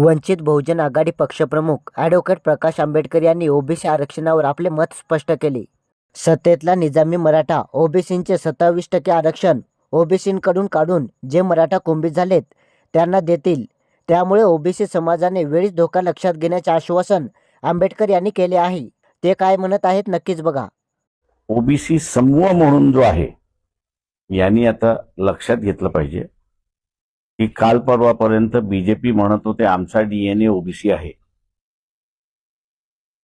वंचित बहुजन आघाडी पक्षप्रमुख ॲडव्होकेट प्रकाश आंबेडकर यांनी ओबीसी आरक्षणावर आपले मत स्पष्ट केले. सत्तेतला निजामी मराठा ओबीसींचे सत्तावीस टक्के आरक्षण ओबीसींकडून काढून जे मराठा कुंभी झालेत त्यांना देतील. त्यामुळे ओबीसी समाजाने वेळीच धोका लक्षात घेण्याचे आश्वासन आंबेडकर यांनी केले आहे. ते काय म्हणत आहेत नक्कीच बघा. ओबीसी समूह म्हणून जो आहे यांनी आता लक्षात घेतलं पाहिजे. की काल परवापर्यंत बीजेपी म्हणत होते आमचा डीएनए ओबीसी आहे.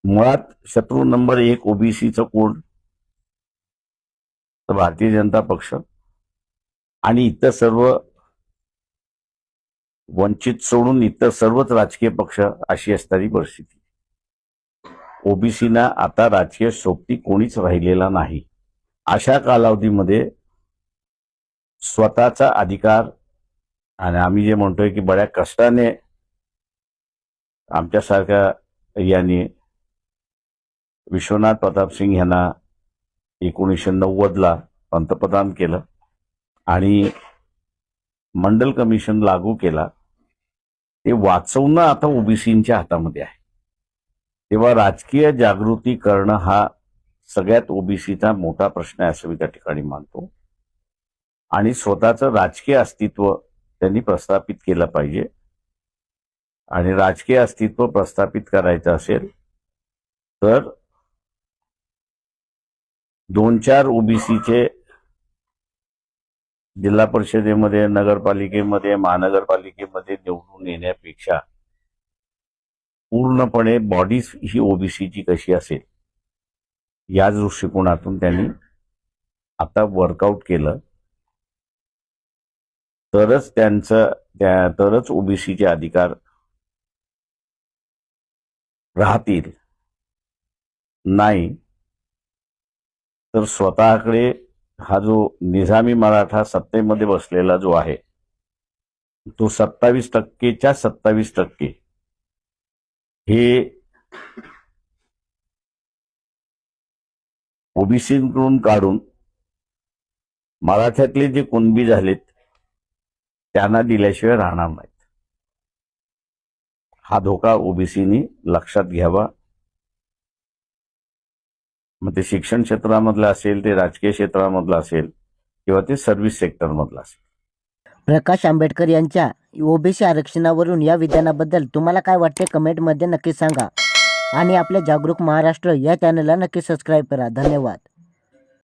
मुळात शत्रू नंबर एक ओबीसीचं कोण? तर भारतीय जनता पक्ष. आणि इतर सर्व वंचित सोडून इतर सर्वच राजकीय पक्ष अशी असणारी परिस्थिती. ओबीसीना आता राजकीय सोबती कोणीच राहिलेला नाही. अशा कालावधीमध्ये स्वतःचा अधिकार आणि आम्ही जे म्हणतोय की बड्या कष्टाने आमच्यासारख्या यांनी विश्वनाथ प्रताप सिंग यांना एकोणीसशे नव्वदला पंतप्रधान केलं आणि मंडल कमिशन लागू केला ते वाचवणं आता ओबीसींच्या हातामध्ये आहे. तेव्हा राजकीय जागृती करणं हा सगळ्यात ओबीसीचा मोठा प्रश्न आहे असं मी त्या ठिकाणी मानतो. आणि स्वतःचं राजकीय अस्तित्व त्यांनी प्रस्थापित केला पाहिजे. आणि राजकीय अस्तित्व प्रस्थापित करायचं असेल तर दोन चार ओबीसीचे जिल्हा परिषदेमध्ये नगरपालिकेमध्ये महानगरपालिकेमध्ये निवडून येण्यापेक्षा पूर्णपणे बॉडी ही ओबीसीची कशी असेल या दृष्टिकोनातून त्यांनी आता वर्कआउट केलं. तरच त्यांचं त्या तरच ओबीसीचे अधिकार राहतील. नाही तर स्वतःकडे हा जो निजामी मराठा सत्तेमध्ये बसलेला जो आहे तो सत्तावीस टक्केच्या सत्तावीस टक्के. हे ओबीसीकडून काढून मराठ्यातले जे कुणबी झालेत त्यांना दिल्याशिवाय राहणार नाहीत. हा धोका ओबीसीनी लक्षात घ्यावा. मग ते शिक्षण क्षेत्रामधलं असेल ते राजकीय क्षेत्रामधलं असेल किंवा ते सर्व्हिस सेक्टरमधलं असेल. प्रकाश आंबेडकर यांच्या ओबीसी आरक्षणावरून या विधानाबद्दल तुम्हाला काय वाटते? कमेंटमध्ये नक्की सांगा. आणि आपल्या जागरूक महाराष्ट्र या चॅनलला नक्की सबस्क्राईब करा. धन्यवाद.